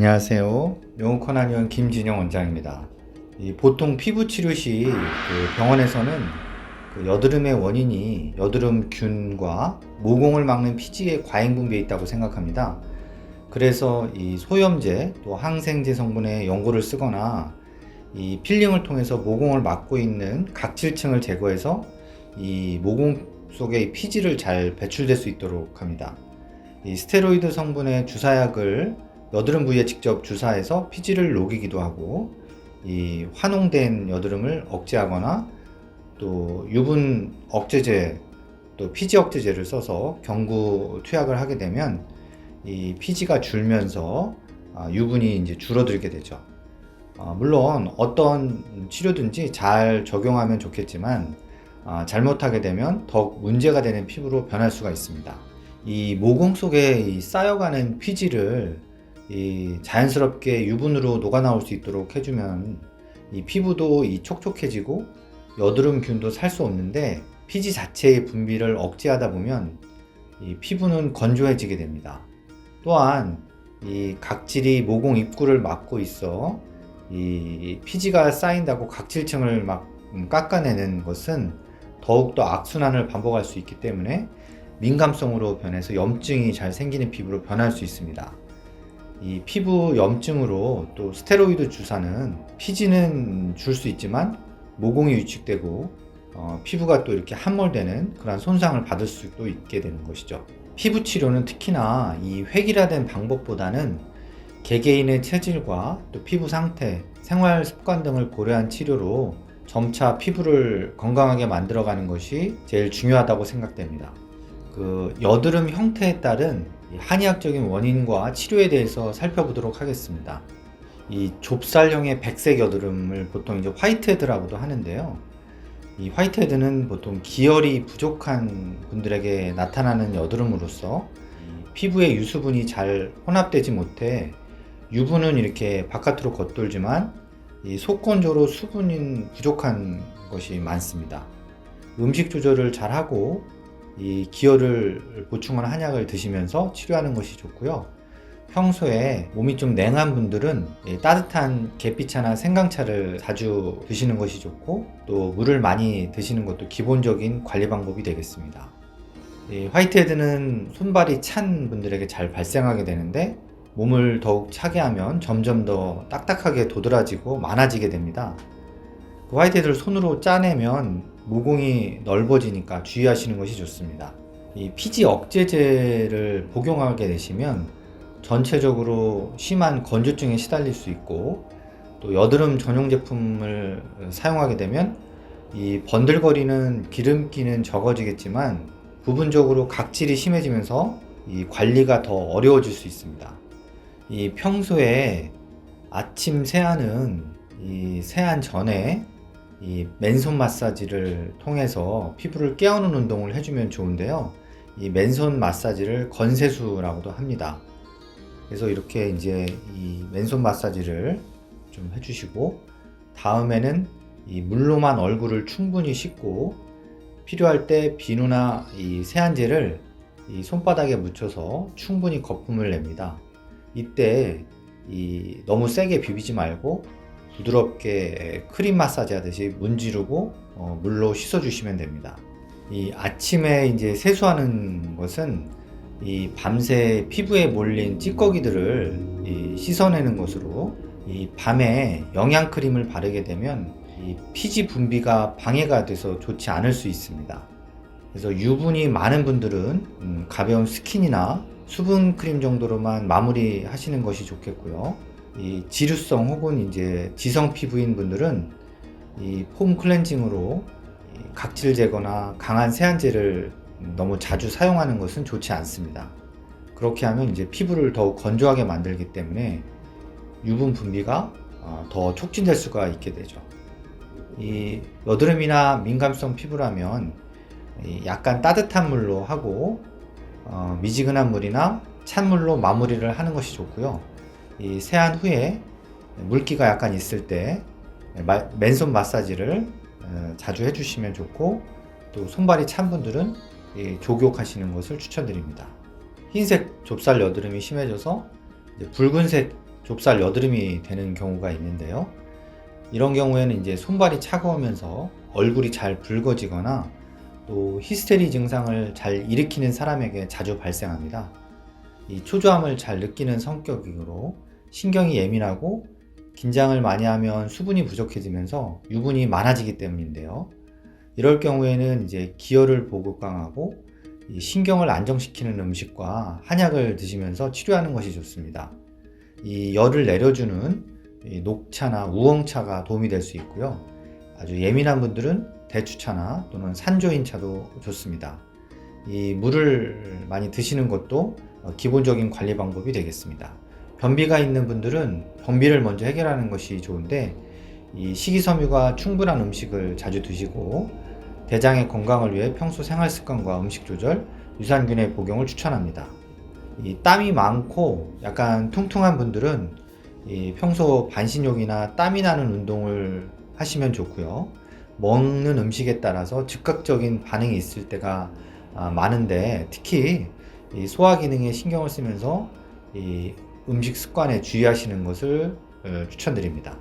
안녕하세요. 영어커나니원 김진영 원장입니다. 이 보통 피부 치료 시 그 병원에서는 그 여드름의 원인이 여드름균과 모공을 막는 피지의 과잉 분비에 있다고 생각합니다. 그래서 이 소염제 또 항생제 성분의 연고를 쓰거나 이 필링을 통해서 모공을 막고 있는 각질층을 제거해서 이 모공 이 피지를 잘 배출될 수 있도록 합니다. 이 스테로이드 성분의 주사약을 여드름 부위에 직접 주사해서 피지를 녹이기도 하고 이 환웅된 여드름을 억제하거나 또 유분 억제제 또 피지 억제제를 써서 경구 투약을 하게 되면 이 피지가 줄면서 아, 유분이 이제 줄어들게 되죠. 아, 물론 어떤 치료든지 잘 적용하면 좋겠지만 아, 잘못하게 되면 더욱 문제가 되는 피부로 변할 수가 있습니다. 이 모공 속에 이 쌓여가는 피지를 이 자연스럽게 유분으로 녹아 나올 수 있도록 해주면 이 피부도 이 촉촉해지고 여드름균도 살 수 없는데 피지 자체의 분비를 억제하다 보면 이 피부는 건조해지게 됩니다. 또한 이 각질이 모공 입구를 막고 있어 이 피지가 쌓인다고 각질층을 막 음, 깎아내는 것은 더욱더 악순환을 반복할 수 있기 때문에 민감성으로 변해서 염증이 잘 생기는 피부로 변할 수 있습니다. 이 피부 염증으로 또 스테로이드 주사는 피지는 줄 수 있지만 모공이 위축되고 어, 피부가 또 이렇게 함몰되는 그런 손상을 받을 수도 있게 되는 것이죠. 피부 치료는 특히나 이 획일화된 방법보다는 개개인의 체질과 또 피부 상태, 생활 습관 등을 고려한 치료로 점차 피부를 건강하게 만들어가는 것이 제일 중요하다고 생각됩니다. 그 여드름 형태에 따른 한의학적인 원인과 치료에 대해서 살펴보도록 하겠습니다. 이 좁쌀형의 백색 여드름을 보통 이제 화이트헤드라고도 하는데요. 이 화이트헤드는 보통 기혈이 부족한 분들에게 나타나는 여드름으로서 피부의 유수분이 잘 혼합되지 못해 유분은 이렇게 바깥으로 겉돌지만 이 속건조로 수분인 부족한 것이 많습니다. 음식 조절을 잘 하고 이 기혈을 보충하는 한약을 드시면서 치료하는 것이 좋고요. 평소에 몸이 좀 냉한 분들은 따뜻한 계피차나 생강차를 자주 드시는 것이 좋고 또 물을 많이 드시는 것도 기본적인 관리 방법이 되겠습니다. 화이트헤드는 손발이 찬 분들에게 잘 발생하게 되는데 몸을 더욱 차게 하면 점점 더 딱딱하게 도드라지고 많아지게 됩니다. 그 화이트헤드를 손으로 짜내면 모공이 넓어지니까 주의하시는 것이 좋습니다. 이 피지 억제제를 복용하게 되시면 전체적으로 심한 건조증에 시달릴 수 있고 또 여드름 전용 제품을 사용하게 되면 이 번들거리는 기름기는 적어지겠지만 부분적으로 각질이 심해지면서 이 관리가 더 어려워질 수 있습니다. 이 평소에 아침 세안은 이 세안 전에 이 맨손 마사지를 통해서 피부를 깨우는 운동을 해주면 좋은데요. 이 맨손 마사지를 건세수라고도 합니다. 그래서 이렇게 이제 이 맨손 마사지를 좀 해주시고 다음에는 이 물로만 얼굴을 충분히 씻고 필요할 때 비누나 이 세안제를 이 손바닥에 묻혀서 충분히 거품을 냅니다. 이때 이 너무 세게 비비지 말고 부드럽게 크림 마사지 하듯이 문지르고 어, 물로 씻어주시면 됩니다. 이 아침에 이제 세수하는 것은 이 밤새 피부에 몰린 찌꺼기들을 이 씻어내는 것으로 이 밤에 영양 크림을 바르게 되면 이 피지 분비가 방해가 돼서 좋지 않을 수 있습니다. 그래서 유분이 많은 분들은 음, 가벼운 스킨이나 수분 크림 정도로만 마무리 하시는 것이 좋겠고요. 이 지루성 혹은 이제 지성 피부인 분들은 이 폼 클렌징으로 이 각질 제거나 강한 세안제를 너무 자주 사용하는 것은 좋지 않습니다. 그렇게 하면 이제 피부를 더욱 건조하게 만들기 때문에 유분 분비가 어, 더 촉진될 수가 있게 되죠. 이 여드름이나 민감성 피부라면 약간 따뜻한 물로 하고 어, 미지근한 물이나 찬물로 마무리를 하는 것이 좋고요. 이 세안 후에 물기가 약간 있을 때 맨손 마사지를 어, 자주 해주시면 좋고 또 손발이 찬 분들은 조격하시는 것을 추천드립니다. 흰색 좁쌀 여드름이 심해져서 붉은색 좁쌀 여드름이 되는 경우가 있는데요. 이런 경우에는 이제 손발이 차가우면서 얼굴이 잘 붉어지거나 또 히스테리 증상을 잘 일으키는 사람에게 자주 발생합니다. 이 초조함을 잘 느끼는 성격이므로 신경이 예민하고 긴장을 많이 하면 수분이 부족해지면서 유분이 많아지기 때문인데요. 이럴 경우에는 이제 기혈을 보급강하고 이 신경을 안정시키는 음식과 한약을 드시면서 치료하는 것이 좋습니다. 이 열을 내려주는 이 녹차나 우엉차가 도움이 될 수 있고요. 아주 예민한 분들은 대추차나 또는 산조인차도 좋습니다. 이 물을 많이 드시는 것도 어, 기본적인 관리 방법이 되겠습니다. 변비가 있는 분들은 변비를 먼저 해결하는 것이 좋은데 이 식이섬유가 충분한 음식을 자주 드시고 대장의 건강을 위해 평소 생활 습관과 음식 조절, 유산균의 복용을 추천합니다. 이 땀이 많고 약간 퉁퉁한 분들은 이 평소 반신욕이나 땀이 나는 운동을 하시면 좋고요. 먹는 음식에 따라서 즉각적인 반응이 있을 때가 아, 많은데 특히 이 소화 기능에 신경을 쓰면서 이 음식 습관에 주의하시는 것을 어, 추천드립니다.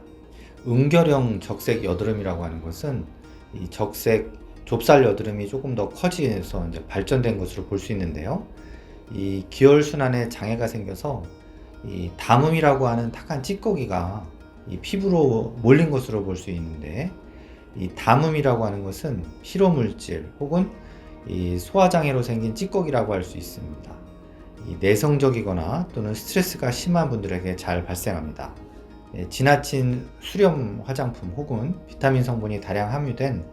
음결형 적색 여드름이라고 하는 것은 이 적색 좁쌀 여드름이 조금 더 커지면서 이제 발전된 것으로 볼 수 있는데요. 이 기혈 순환에 장애가 생겨서 이 담음이라고 하는 탁한 찌꺼기가 이 피부로 몰린 것으로 볼 수 있는데 이 담음이라고 하는 것은 피로 물질 혹은 이 소화장애로 생긴 찌꺼기라고 할 수 있습니다. 이 내성적이거나 또는 스트레스가 심한 분들에게 잘 발생합니다. 예, 지나친 수렴 화장품 혹은 비타민 성분이 다량 함유된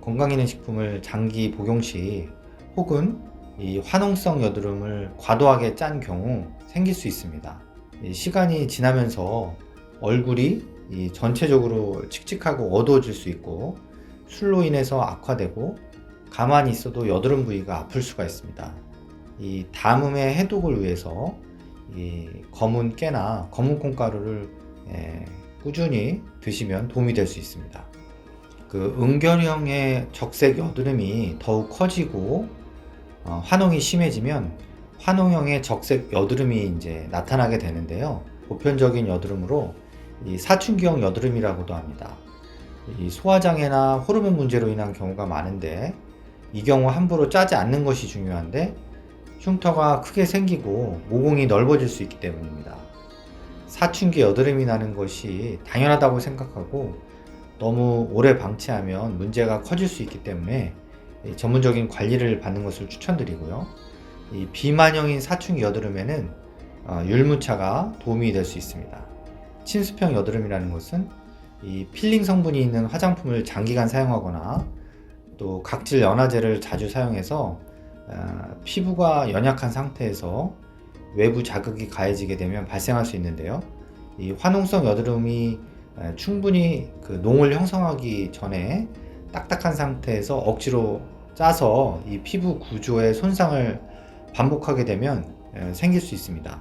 건강기능 식품을 장기 복용 시 혹은 이 화농성 여드름을 과도하게 짠 경우 생길 수 있습니다. 이 시간이 지나면서 얼굴이 이 전체적으로 칙칙하고 어두워질 수 있고 술로 인해서 악화되고 가만히 있어도 여드름 부위가 아플 수가 있습니다. 이 담음의 해독을 위해서 이 검은 깨나 검은 콩가루를 예, 꾸준히 드시면 도움이 될 수 있습니다. 그 은결형의 적색 여드름이 더욱 커지고 어, 화농이 심해지면 화농형의 적색 여드름이 이제 나타나게 되는데요. 보편적인 여드름으로 이 사춘기형 여드름이라고도 합니다. 이 소화장애나 호르몬 문제로 인한 경우가 많은데 이 경우 함부로 짜지 않는 것이 중요한데 흉터가 크게 생기고 모공이 넓어질 수 있기 때문입니다. 사춘기 여드름이 나는 것이 당연하다고 생각하고 너무 오래 방치하면 문제가 커질 수 있기 때문에 전문적인 관리를 받는 것을 추천드리고요. 이 비만형인 사춘기 여드름에는 어, 율무차가 도움이 될 수 있습니다. 친수평 여드름이라는 것은 이 필링 성분이 있는 화장품을 장기간 사용하거나 또 각질 연화제를 자주 사용해서 어, 피부가 연약한 상태에서 외부 자극이 가해지게 되면 발생할 수 있는데요. 이 화농성 여드름이 에, 충분히 그 농을 형성하기 전에 딱딱한 상태에서 억지로 짜서 이 피부 구조에 손상을 반복하게 되면 에, 생길 수 있습니다.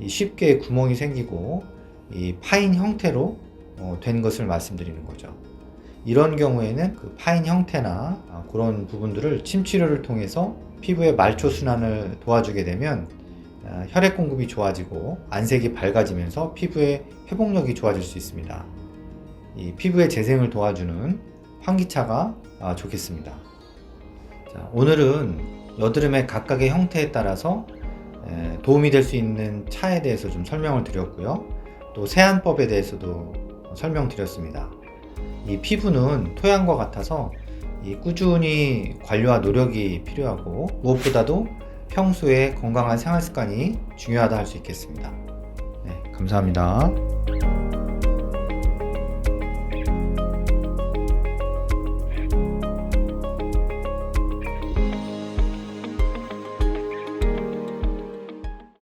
이 쉽게 구멍이 생기고 이 파인 형태로 어, 된 것을 말씀드리는 거죠. 이런 경우에는 그 파인 형태나 아, 그런 부분들을 침 치료를 통해서 피부의 말초 순환을 도와주게 되면 아, 혈액 공급이 좋아지고 안색이 밝아지면서 피부의 회복력이 좋아질 수 있습니다. 이 피부의 재생을 도와주는 환기차가 아, 좋겠습니다. 자, 오늘은 여드름의 각각의 형태에 따라서 에, 도움이 될 수 있는 차에 대해서 좀 설명을 드렸고요. 또 세안법에 대해서도 설명드렸습니다. 이 피부는 토양과 같아서 이 꾸준히 관리와 노력이 필요하고 무엇보다도 평소에 건강한 생활 습관이 중요하다 할 수 있겠습니다. 네, 감사합니다.